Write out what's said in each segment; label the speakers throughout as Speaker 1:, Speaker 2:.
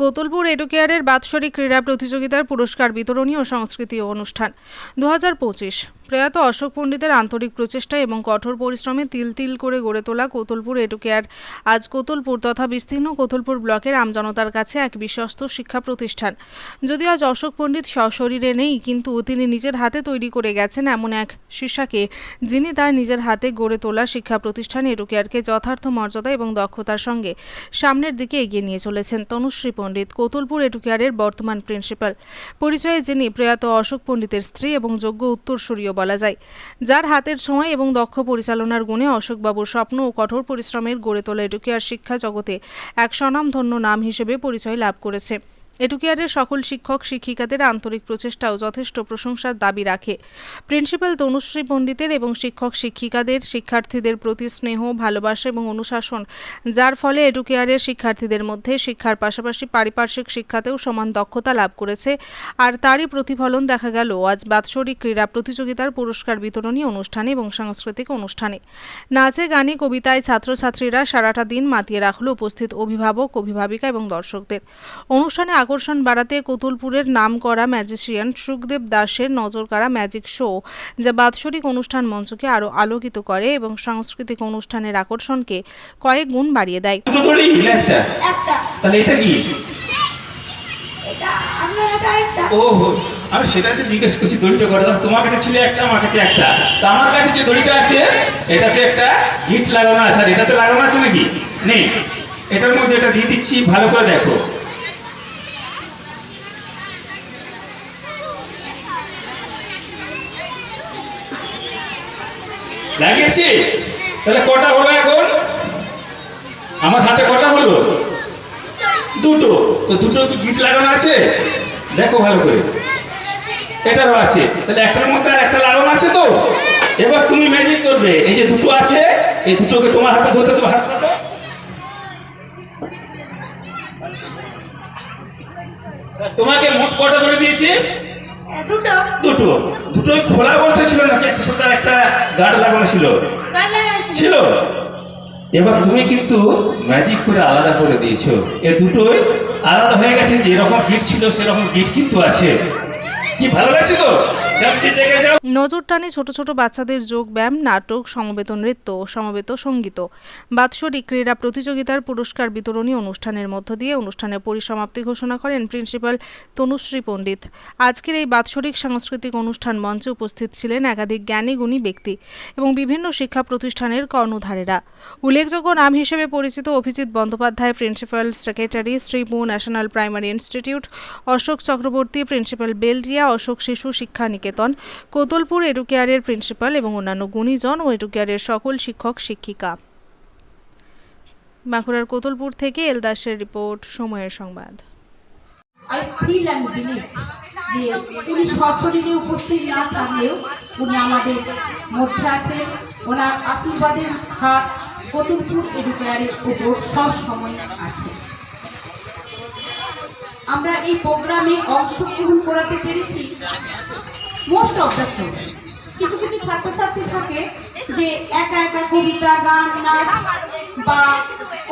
Speaker 1: কোতুলপুর এডুকেয়ারের বাৎসরিক ক্রীড়া প্রতিযোগিতার পুরস্কার বিতরণী ও সংস্কৃতি অনুষ্ঠান। দু হাজার পঁচিশ, প্রয়াত অশোক পণ্ডিতের আন্তরিক প্রচেষ্টা এবং কঠোর পরিশ্রমে তিল তিল করে গড়ে তোলা কোতুলপুর এডুকেয়ার আজ কোতুলপুর তথা বিস্তীর্ণ কোতুলপুর ব্লকের আমজনতার কাছে এক বিশ্বস্ত শিক্ষা প্রতিষ্ঠান। যদিও আজ অশোক পণ্ডিত সশরীরে নেই, কিন্তু তিনি নিজের হাতে তৈরি করে গেছেন এমন এক শিষ্যাকে, যিনি তার নিজের হাতে গড়ে তোলা শিক্ষা প্রতিষ্ঠান এডুকেয়ারকে যথার্থ মর্যাদা এবং দক্ষতার সঙ্গে সামনের দিকে এগিয়ে নিয়ে চলেছেন। তনুশ্রী পণ্ডিত কোতুলপুর এটুকিয়ারের বর্তমান প্রিন্সিপাল। পরিচয়ে যিনি প্রয়াত অশোক পণ্ডিতের স্ত্রী এবং যোগ্য উত্তরসূরীয় বলা যায়। যার হাতের সময় এবং দক্ষ পরিচালনার গুণে অশোকবাবুর স্বপ্ন ও কঠোর পরিশ্রমের গড়ে তোলা এটুকিয়ার শিক্ষা জগতে এক স্বনামধন্য নাম হিসেবে পরিচয় লাভ করেছে। এডুকেয়ারের সকল শিক্ষক, শিক্ষিকাদের আন্তরিক প্রচেষ্টাও যথেষ্ট প্রশংসার দাবি রাখে। প্রিন্সিপাল তনুশ্রী পণ্ডিতের এবং শিক্ষক, শিক্ষিকাদের, শিক্ষার্থীদের প্রতি স্নেহ, ভালোবাসা এবং অনুশাসন, যার ফলে এডুকেয়ারের শিক্ষার্থীদের মধ্যে শিক্ষার পাশাপাশি পারিপার্শ্বিক শিক্ষাতেও সমান দক্ষতা লাভ করেছে। আর তারই প্রতিফলন দেখা গেল আজ বাৎসরিক ক্রীড়া প্রতিযোগিতার পুরস্কার বিতরণী অনুষ্ঠানে এবং সাংস্কৃতিক অনুষ্ঠানে। নাচে, গানে, কবিতায় ছাত্রছাত্রীরা সারাটা দিন মাতিয়ে রাখল উপস্থিত অভিভাবক, অভিভাবিকা এবং দর্শকদের। অনুষ্ঠানে আকর্ষণ বাড়াতে কতুলপুরের নাম করা ম্যাজিশিয়ান সুখদেব দাসের নজরকাড়া ম্যাজিক শো যা বাৎসরিক অনুষ্ঠান মঞ্চকে আরও আলোকিত করে এবং সাংস্কৃতিক অনুষ্ঠানের আকর্ষণকে কয়েক গুণ বাড়িয়ে দেয়।
Speaker 2: তাহলে এটা কি? ও আমি সেটাতে জিজ্ঞেস করছি দড়িটা করে তোমার কাছে ছিল একটা আমার কাছে একটা। তা আমার কাছে যে দড়িটা আছে এটাতে একটা গিট লাগানো আছে। আর এটাতে লাগানো আছে নাকি? নেই। এটার মধ্যে এটা দিয়ে দিচ্ছি ভালো করে দেখো। লাগিয়েছি? তাহলে কটা হলো এখন? আমার হাতে কটা হলো? দুটো। তো দুটো কি গিট লাগানো আছে? দেখো ভালো করে। এটারও আছে। তাহলে একটার মধ্যে আর একটা লাগানো আছে তো? এবার তুমি ম্যাজিক করবে। এই যে দুটো আছে, এই দুটোকে তোমার হাতে ধরতে তো হাত তোমাকে মোট কটা ধরে দিয়েছি?
Speaker 3: দুটো।
Speaker 2: দুটো। দুটোই খোলা অবস্থায় ছিল নাকি? একটা সাথে একটা গার্ড লাগানো ছিল? ছিল। এবার তুমি কিন্তু ম্যাজিক করে আলাদা করে দিয়েছ। এ দুটোই আলাদা হয়ে গেছে যেরকম গিট ছিল সেরকম গিট কিন্তু আছে। কি ভালো লাগছে তো?
Speaker 1: নজর টানে ছোট ছোট বাচ্চাদের যোগ ব্যায়াম, নাটক, সমবেত নৃত্য সমবেত সংগীত। বাৎসরিক ক্রীড়া প্রতিযোগিতার পুরস্কার বিতরণী অনুষ্ঠানের মধ্য দিয়ে অনুষ্ঠানের পরিসমাপ্তি ঘোষণা করেন প্রিন্সিপাল তনুশ্রী পণ্ডিত। আজকের এই বাৎসরিক সাংস্কৃতিক অনুষ্ঠান মঞ্চে উপস্থিত ছিলেন একাধিক জ্ঞানী গুণী ব্যক্তি এবং বিভিন্ন শিক্ষা প্রতিষ্ঠানের কর্ণধারেরা। উল্লেখযোগ্য নাম হিসেবে পরিচিত Abhijit Bandyopadhyay, principal secretary শ্রীপু national primary institute, Ashok Chakraborty, principal বেলজিয়া, Ashok Shishu Shiksha নিকেতন। কোতলপুর এডুকেয়ারের প্রিন্সিপাল এবং অন্যান্য গুণীজন ও এডুকেয়ারের সকল শিক্ষক, শিক্ষিকা। বাঁকুড়ার কোতলপুর থেকে এলদাসের রিপোর্ট, সময়ের সংবাদ।
Speaker 4: আই ফিল অ্যান্ড বিলিভ যে উনি সশরীরে উপস্থিত না থাকলেও উনি আমাদের মধ্যে আছেন। ওনার আশীর্বাদের হাত কতুলপুর এডুকেয়ারের উপর সব সময় আছে। আমরা এই প্রোগ্রামে অংশগ্রহণ করাতে পেরেছি। মোস্ট অফ দ্য স্টুডেন্ট কিছু কিছু ছাত্রছাত্রী থাকে যে একা একা কবিতা, গান, নাচ বা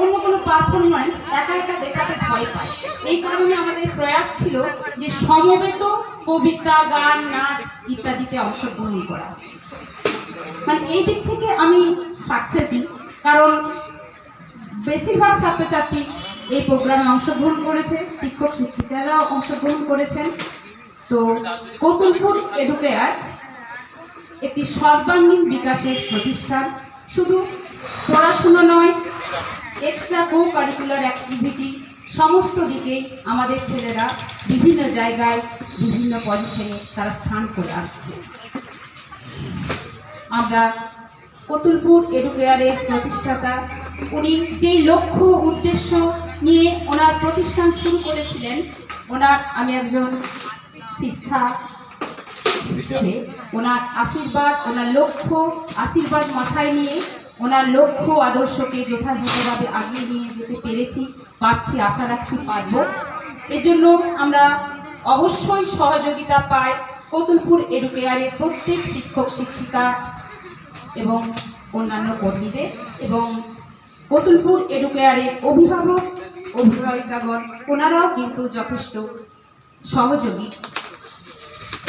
Speaker 4: অন্য কোনো পারফরমেন্স একা একা দেখাতে ভয় পায়। এই কারণে আমাদের প্রয়াস ছিল যে সমবেত কবিতা, গান, নাচ ইত্যাদিতে অংশগ্রহণ করা। মানে এই দিক থেকে আমি সাকসেসই কারণ বেশিরভাগ ছাত্রছাত্রী এই প্রোগ্রামে অংশগ্রহণ করেছে শিক্ষক শিক্ষিকারাও অংশগ্রহণ করেছেন। তো কতুলপুর এডুকেয়ার একটি সর্বাঙ্গীন বিকাশের প্রতিষ্ঠান। শুধু পড়াশোনা নয় এক্সট্রা কো কারিকুলার অ্যাক্টিভিটি সমস্ত দিকেই আমাদের ছেলেরা বিভিন্ন জায়গায়, বিভিন্ন পজিশনে তারা স্থান করে আসছে। আমরা কতুলপুর এডুকেয়ারের প্রতিষ্ঠাতা, উনি যেই লক্ষ্য উদ্দেশ্য নিয়ে ওনার প্রতিষ্ঠান শুরু করেছিলেন, ওনার আমি একজন শিক্ষা। হিসেবে ওনার আশীর্বাদ, ওনার লক্ষ্য, আশীর্বাদ মাথায় নিয়ে ওনার লক্ষ্য আদর্শকে যথাযথভাবে আগিয়ে নিয়ে যেতে পেরেছি পাচ্ছি আশা রাখছি পারব। এজন্য আমরা অবশ্যই সহযোগিতা পাই কতুলপুর এডুকেয়ারের প্রত্যেক শিক্ষক, শিক্ষিকা এবং অন্যান্য কর্মীদের এবং কতুলপুর এডুকেয়ারের অভিভাবক, অভিভাবিকাগণ, ওনারাও কিন্তু যথেষ্ট সহযোগী।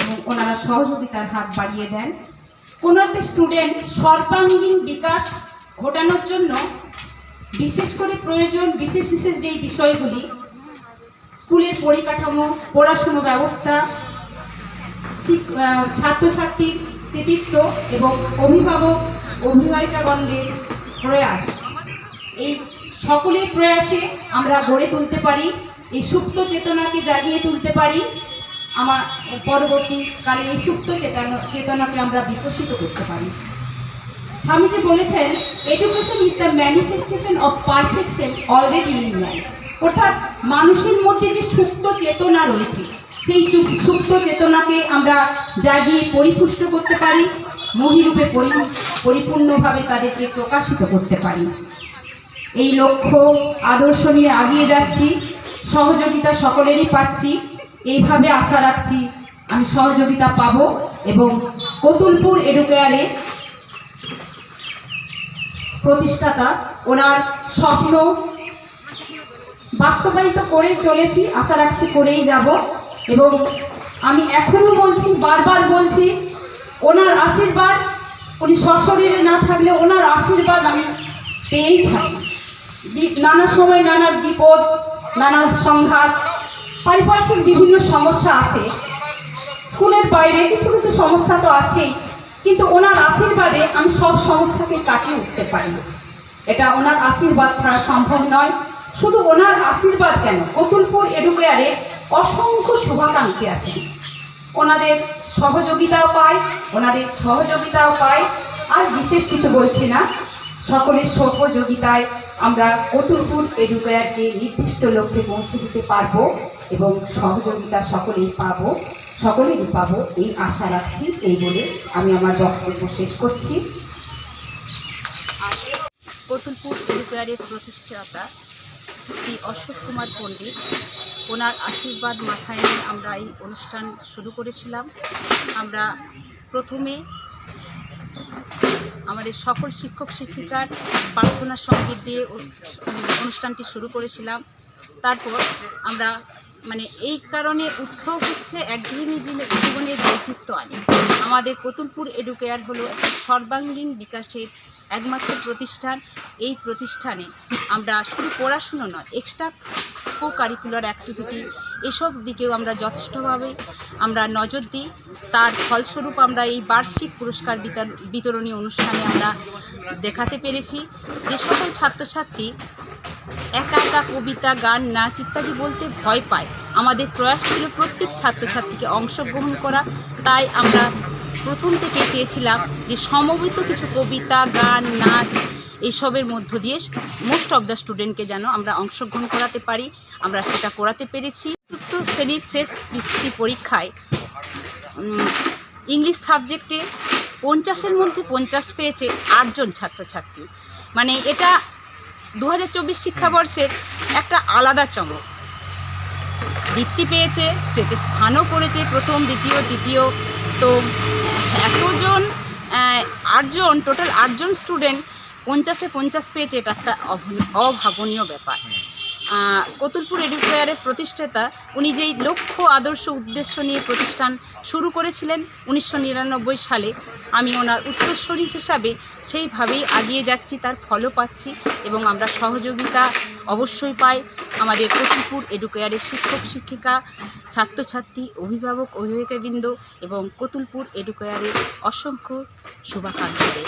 Speaker 4: এবং ওনারা সহযোগিতার হাত বাড়িয়ে দেন। কোনো একটা স্টুডেন্ট সর্বাঙ্গীন বিকাশ ঘটানোর জন্য বিশেষ করে প্রয়োজন, বিশেষ বিশেষ যেই বিষয়গুলি, স্কুলের পরিকাঠামো, পড়াশুনো ব্যবস্থা ছাত্রছাত্রীর কৃতিত্ব এবং অভিভাবক অভিভাবিকাগণের প্রয়াস। এই সকলের প্রয়াসে আমরা গড়ে তুলতে পারি, এই সুপ্ত চেতনাকে জাগিয়ে তুলতে পারি। আমার পরবর্তীকালে এই সুপ্ত চেতনা, চেতনাকে আমরা বিকশিত করতে পারি। স্বামীজি বলেছেন education is the manifestation of perfection already in man অর্থাৎ মানুষের মধ্যে যে সুপ্ত চেতনা রয়েছে, সেই সুপ্ত চেতনাকে আমরা জাগিয়ে পরিপুষ্ট করতে পারি, মহিরূপে পরি- পরিপূর্ণভাবে তাদেরকে প্রকাশিত করতে পারি। এই লক্ষ্য আদর্শ নিয়ে আগিয়ে যাচ্ছি, সহযোগিতা সকলেরই পাচ্ছি। এইভাবে আশা রাখছি আমি সহযোগিতা পাবো এবং কতুলপুর এডুকেয়ারে প্রতিষ্ঠাতা, ওনার স্বপ্ন বাস্তবায়িত করে চলেছি, আশা রাখছি করেই যাব এবং আমি এখনও বলছি, বারবার বলছি, ওনার আশীর্বাদ, উনি সশরীরে না থাকলে ওনার আশীর্বাদ আমি পেয়েই থাকি। নানা সময় নানা বিপদ, নানা সংঘাত পারিপার্শ্বিক বিভিন্ন সমস্যা আছে। স্কুলের বাইরে কিছু কিছু সমস্যা তো আছেই, কিন্তু ওনার আশীর্বাদে আমি সব সমস্যাকে কাটিয়ে উঠতে পারি। এটা ওনার আশীর্বাদ ছাড়া সম্ভব নয়। শুধু ওনার আশীর্বাদ কেন? কতুলপুর এডুকেয়ারে অসংখ্য শুভাকাঙ্ক্ষী আছে ওনাদের সহযোগিতাও পায়, ওনাদের সহযোগিতাও পায়। আর বিশেষ কিছু বলছি না সকলের সহযোগিতায় আমরা কতুলপুর এডুকেয়ারকে নির্দিষ্ট লক্ষ্যে পৌঁছে দিতে পারব এবং সহযোগিতা সকলেই পাব, সকলেরই পাবো, এই আশা রাখছি, এই বলে আমি আমার বক্তব্য শেষ করছি।
Speaker 5: কতুলপুর এডুকেয়ারের প্রতিষ্ঠাতা শ্রী অশোক কুমার পণ্ডিত, ওনার আশীর্বাদ মাথায় নিয়ে আমরা এই অনুষ্ঠান শুরু করেছিলাম। আমরা প্রথমে আমাদের সকল শিক্ষক, শিক্ষিকার প্রার্থনা সংগীত দিয়ে অনুষ্ঠানটি শুরু করেছিলাম। তারপর আমরা মানে এই কারণে উৎসব হচ্ছে একঘেয়েমি জীব- জীবনের বৈচিত্র্য আনে। আমাদের কতুলপুর এডুকেয়ার হলো একটা সর্বাঙ্গীন বিকাশের একমাত্র প্রতিষ্ঠান। এই প্রতিষ্ঠানে আমরা শুধু পড়াশুনো নয়, এক্সট্রা কো কারিকুলার অ্যাক্টিভিটি এসব দিকেও আমরা যথেষ্টভাবে আমরা নজর দিই। তার ফলস্বরূপ আমরা এই বার্ষিক পুরস্কার বিতর- বিতরণী অনুষ্ঠানে আমরা দেখাতে পেরেছি। যে সকল ছাত্রছাত্রী একা একা কবিতা, গান, নাচ ইত্যাদি বলতে ভয় পায়। আমাদের প্রয়াস ছিল প্রত্যেক ছাত্রছাত্রীকে অংশগ্রহণ করা। তাই আমরা প্রথম থেকে চেয়েছিলাম যে সমবেত কিছু কবিতা, গান, নাচ এসবের মধ্য দিয়ে মোস্ট অফ দ্য স্টুডেন্টকে যেন আমরা অংশগ্রহণ করাতে পারি, আমরা সেটা করাতে পেরেছি। চতুর্থ শ্রেণির শেষ বৃত্তি পরীক্ষায় ইংলিশ সাবজেক্টে পঞ্চাশের মধ্যে পঞ্চাশ পেয়েছে আটজন ছাত্রছাত্রী। মানে এটা দু হাজার চব্বিশ শিক্ষাবর্ষের একটা আলাদা চমক। বৃত্তি পেয়েছে স্টেটে স্থানও করেছে প্রথম, দ্বিতীয়, তৃতীয়। তো এতজন আটজন টোটাল আটজন স্টুডেন্ট পঞ্চাশে পঞ্চাশ পেয়েছে এটা একটা অভাবনীয় ব্যাপার। কতুলপুর এডুকেয়ারের প্রতিষ্ঠাতা উনি যেই লক্ষ্য আদর্শ উদ্দেশ্য নিয়ে প্রতিষ্ঠান শুরু করেছিলেন উনিশশো নিরানব্বই সালে আমি ওনার উত্তরস্বরী হিসাবে সেইভাবেই আগিয়ে যাচ্ছি তার ফলও পাচ্ছি এবং আমরা সহযোগিতা অবশ্যই পাই। আমাদের কতুলপুর এডুকেয়ারের শিক্ষক শিক্ষিকা ছাত্রছাত্রী অভিভাবক অভিভাবিকাবৃন্দ এবং কতুলপুর এডুকেয়ারের অসংখ্য শুভাকাঙ্ক্ষীদের।